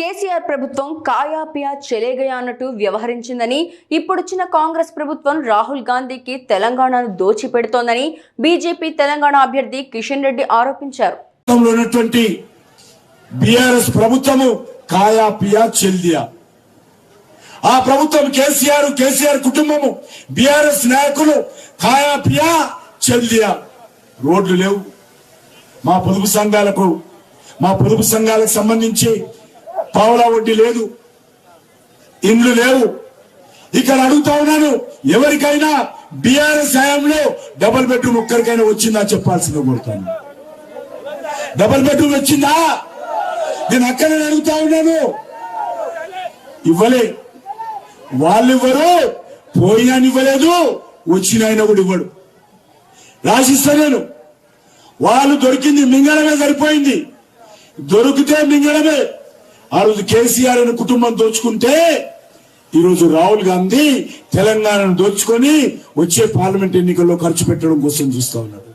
కేసీఆర్ ప్రభుత్వం కాయాపియా చెలేగయా అన్నట్టు వ్యవహరించిందని ఇప్పుడొచ్చిన కాంగ్రెస్ ప్రభుత్వం రాహుల్ గాంధీకి తెలంగాణను దోచిపెడుతోందని బీజేపీ తెలంగాణ అభ్యర్థి కిషన్ రెడ్డి ఆరోపించారు. రాష్ట్రంలో ప్రభుత్వము కాయా పియా చెల్దియా ఆ ప్రభుత్వం కేసీఆర్ కేసీఆర్ కుటుంబము బీఆర్ఎస్ నాయకులు కాయా పియా చెల్దియా రోడ్లు లేవు. మా పొదుపు సంఘాలకు మా పొదుపు సంఘాలకు సంబంధించి పావులా వడ్డీ లేదు. ఇండ్లు లేవు. ఇక్కడ అడుగుతా ఉన్నాను ఎవరికైనా బిఆర్ఎస్ హయాంలో డబుల్ బెడ్రూమ్ ఒక్కరికైనా వచ్చిందా చెప్పాల్సిందిగా కోరుతాను. డబుల్ బెడ్రూమ్ వచ్చిందా? నేను అక్కడే అడుగుతా ఉన్నాను. ఇవ్వలే. వాళ్ళు ఇవ్వరు పోయినా ఇవ్వలేదు వచ్చిన ఆయన కూడా ఇవ్వడు. రాసిస్తా నేను. వాళ్ళు దొరికింది మింగడమే సరిపోయింది. దొరికితే మింగడమే. ఆ రోజు కేసీఆర్ అనే కుటుంబం దోచుకుంటే ఈరోజు రాహుల్ గాంధీ తెలంగాణను దోచుకొని వచ్చే పార్లమెంట్ ఎన్నికల్లో ఖర్చు పెట్టడం కోసం చూస్తా ఉన్నాడు.